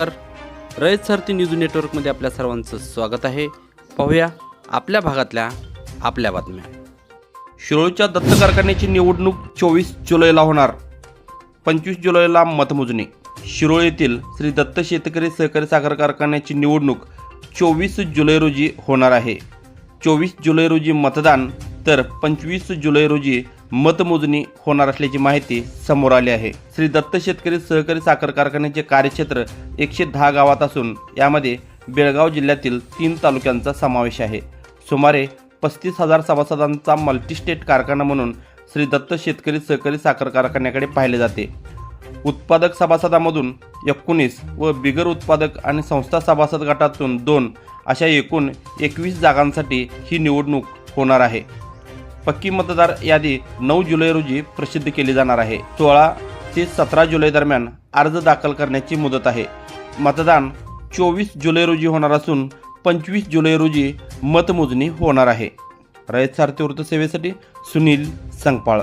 तर रयत सरती न्यूज नेटवर्कमध्ये आपल्या सर्वांचं स्वागत आहे. पाहूया आपल्या भागातल्या आपल्या बातम्या. शिरोळच्या दत्त कारखान्याची निवडणूक चोवीस जुलैला होणार. पंचवीस जुलैला मतमोजणी. शिरोळ येथील श्री दत्त शेतकरी सहकारी साखर कारखान्याची निवडणूक चोवीस जुलै रोजी होणार आहे. चोवीस जुलै रोजी मतदान तर पंचवीस जुलै रोजी मतमोजणी होणार असल्याची माहिती समोर आली आहे. श्री दत्त शेतकरी सहकारी साखर कारखान्याचे कार्यक्षेत्र एकशे दहा गावात असून यामध्ये बेळगाव जिल्ह्यातील तीन तालुक्यांचा समावेश आहे. सुमारे पस्तीस हजार सभासदांचा मल्टीस्टेट कारखाना म्हणून श्री दत्त शेतकरी सहकारी साखर कारखान्याकडे पाहिले जाते. उत्पादक सभासदामधून एकोणीस व बिगर उत्पादक आणि संस्था सभासद गटातून दोन अशा एकूण एकवीस जागांसाठी ही निवडणूक होणार आहे. पक्की मतदार यादी नऊ जुलै रोजी प्रसिद्ध केली जाणार आहे. सोळा ते सतरा जुलै दरम्यान अर्ज दाखल करण्याची मुदत आहे. मतदान चोवीस जुलै रोजी होणार असून पंचवीस जुलै रोजी मतमोजणी होणार आहे. रयत सारथी वृत्तसेवेसाठी सुनील संगपाळ